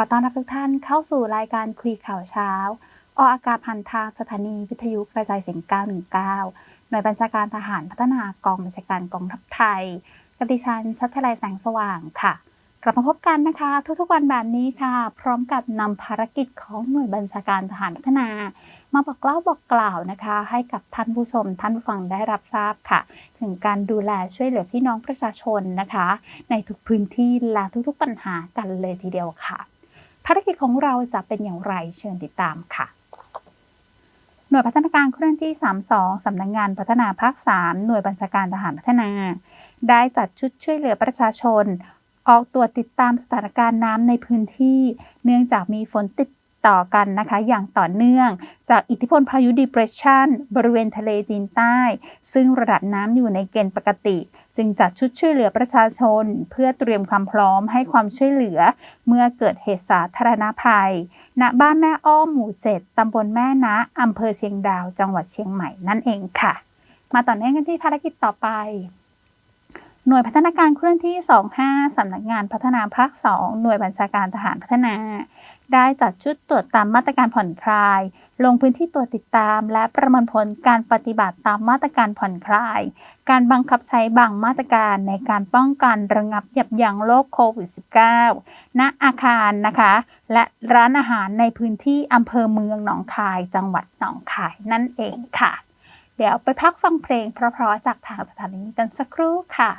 อต้อนรับทุกท่านเข้าสู่รายการคุยข่าวเช้า ออกอากาศผ่านทางสถานีวิทยุกระจายเสียง 919 หน่วยบัญชาการทหารพัฒนากองบัญชาการกองทัพไทยกติชันชัตไลแสงสว่างค่ะ กลับมาพบกันนะคะ ทุกๆวันแบบนี้ค่ะ พร้อมกับนำภารกิจของหน่วยบัญชาการทหารพัฒนา มาบอกเล่าบอกกล่าวนะคะ ให้กับท่านผู้ชมท่านผู้ฟังได้รับทราบค่ะ ถึงการดูแลช่วยเหลือพี่น้องประชาชนนะคะ ในทุกพื้นที่และทุกๆปัญหากันเลยทีเดียวค่ะารกิจของเราจะเป็นอย่างไรเชิญติดตามค่ะ หน่วยพัฒนาการเคลื่อนที่ 32 สำนักงงานพัฒนาภาค 3 หน่วยบัญชาการทหารพัฒนา ได้จัดชุดช่วยเหลือประชาชน ออกตรวจติดตามสถานการณ์น้ำในพื้นที่ เนื่องจากมีฝนติด ต่อกันนะคะ อย่างต่อเนื่อง จากอิทธิพลพายุ depression บริเวณทะเลจีนใต้ ซึ่งระดับน้ำอยู่ในเกณฑ์ปกติ จึงจัดชุดช่วยเหลือประชาชน เพื่อเตรียมความพร้อมให้ความช่วยเหลือ เมื่อเกิดเหตุสาธารณภัย ณบ้านแม่อ้อมหมู่7ตำบลแม่นะอำเภอเชียงดาว จังหวัดเชียงใหม่นั่นเองค่ะ มาต่อเนื่องกันที่ภารกิจต่อไปหน่วยพัฒนาการเคลื่อนที่ 25 สำนักงานพัฒนาภาค 2 หน่วยบัญชาการทหารพัฒนา ได้จัดชุดตรวจตามมาตรการผ่อนคลาย ลงพื้นที่ตรวจติดตาม และประเมินผลการปฏิบัติตามมาตรการผ่อนคลาย การบังคับใช้บางมาตรการในการป้องกันระงับยับยั้งโรคโควิด -19 ณอาคารนะคะ และร้านอาหารในพื้นที่อำเภอเมืองหนองคาย จังหวัดหนองคายนั่นเองค่ะ เดี๋ยวไปพักฟังเพลงเพราะๆจากทางสถานีกันสักครู่ค่ะ